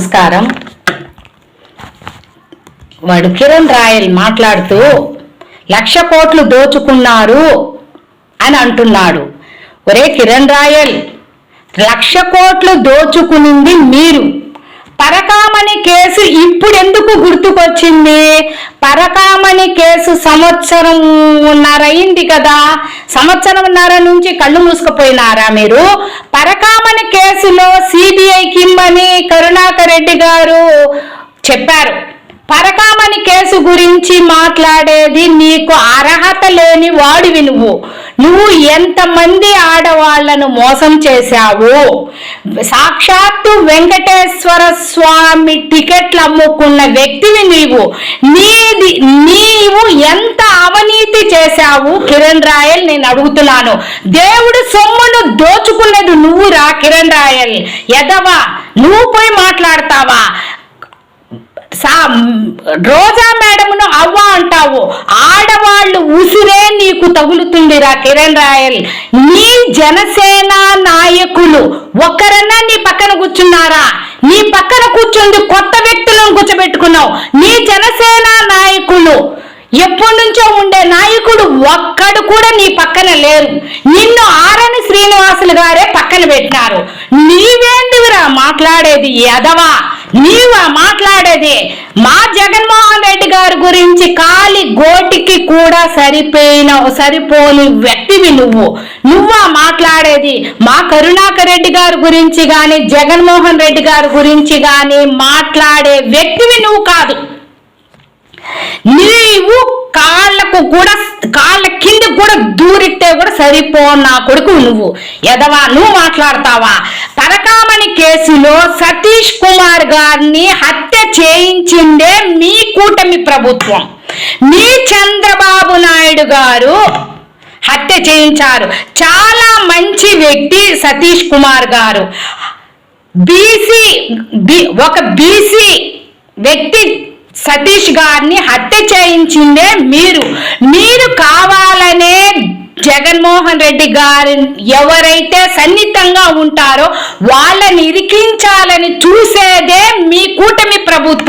నమస్కారం. వాడు కిరణ్ రాయల్ మాట్లాడుతూ లక్ష కోట్లు దోచుకున్నారు అని అంటున్నాడు. ఒరే కిరణ్ రాయల్ లక్ష కోట్లు దోచుకునింది మీరు. పరకామణి కేసు ఇప్పుడు ఎందుకు గుర్తుకొచ్చింది? పరకామణి కేసు సంవత్సరం అయింది కదా? సంవత్సరంన్నర నుంచి కళ్ళు మూసుకుపోయినారా మీరు? పరకామణి కేసులో సిబిఐ కిమ్మని కరుణాకర్ రెడ్డి గారు చెప్పారు. పరకామని కేసు గురించి మాట్లాడేది నీకు అర్హత లేని వాడివి నువ్వు. నువ్వు ఎంతమంది ఆడవాళ్ళను మోసం చేశావు? సాక్షాత్తు వెంకటేశ్వర స్వామి టికెట్లు అమ్ముకున్న వ్యక్తివి నీవు. నీది నీవు ఎంత అవినీతి చేశావు? కిరణ్ రాయల్ నేను అడుగుతున్నాను. దేవుడు సొమ్మును దోచుకున్నది నువ్వు రా కిరణ్ రాయల్. ఎదవా నువ్వు పోయి మాట్లాడతావా? సా రోజా మేడమును అవ్వ అంటావు. ఆడవాళ్ళు ఉసి నీకు తగులుతుందిరా కిరణ్ రాయల్. నీ జనసేన నాయకులు ఒక్కరన్నా నీ పక్కన కూర్చున్నారా? నీ పక్కన కూర్చుంది కొత్త వ్యక్తులను కూర్చోబెట్టుకున్నావు. నీ జనసేన నాయకులు ఎప్పటి నుంచో ఉండే నాయకుడు ఒక్కడు కూడా నీ పక్కన లేరు. నిన్ను ఆరని శ్రీనివాసులు గారే పక్కన పెట్టినారు. నీవేంటివిరా మాట్లాడేది ఎదవా నీవా మాట్లాడేది? మా జగన్మోహన్ రెడ్డి గారి గురించి కాలి గోటి గోటికి కూడా సరిపోయిన సరిపోని వ్యక్తివి నువ్వు. నువ్వా మాట్లాడేది మా కరుణాకర్ రెడ్డి గారి గురించి కానీ జగన్మోహన్ రెడ్డి గారి గురించి కానీ మాట్లాడే వ్యక్తివి నువ్వు కాదు. నీవు కాళ్ళకు కూడా కాళ్ళ కింద కూడా దూరిట్టే కూడా సరిపో నా కొడుకు నువ్వు. ఎదవా నువ్వు మాట్లాడతావా? పరకామణి కేసులో సతీష్ కుమార్ గారిని హత్య చేయించిందే మీ కూటమి ప్రభుత్వం. మీ చంద్రబాబు నాయుడు గారు హత్య చేయించారు. చాలా మంచి వ్యక్తి సతీష్ కుమార్ గారు. బీసీ ఒక బీసీ వ్యక్తి సతీష్ గారిని హత్య చేయించిందే మీరు. మీరు కావాలనే జగన్మోహన్ రెడ్డి గారి ఎవరైతే సన్నిహితంగా ఉంటారో వాళ్ళని ఇరికించాలని చూసేదే మీ కూటమి ప్రభుత్వం.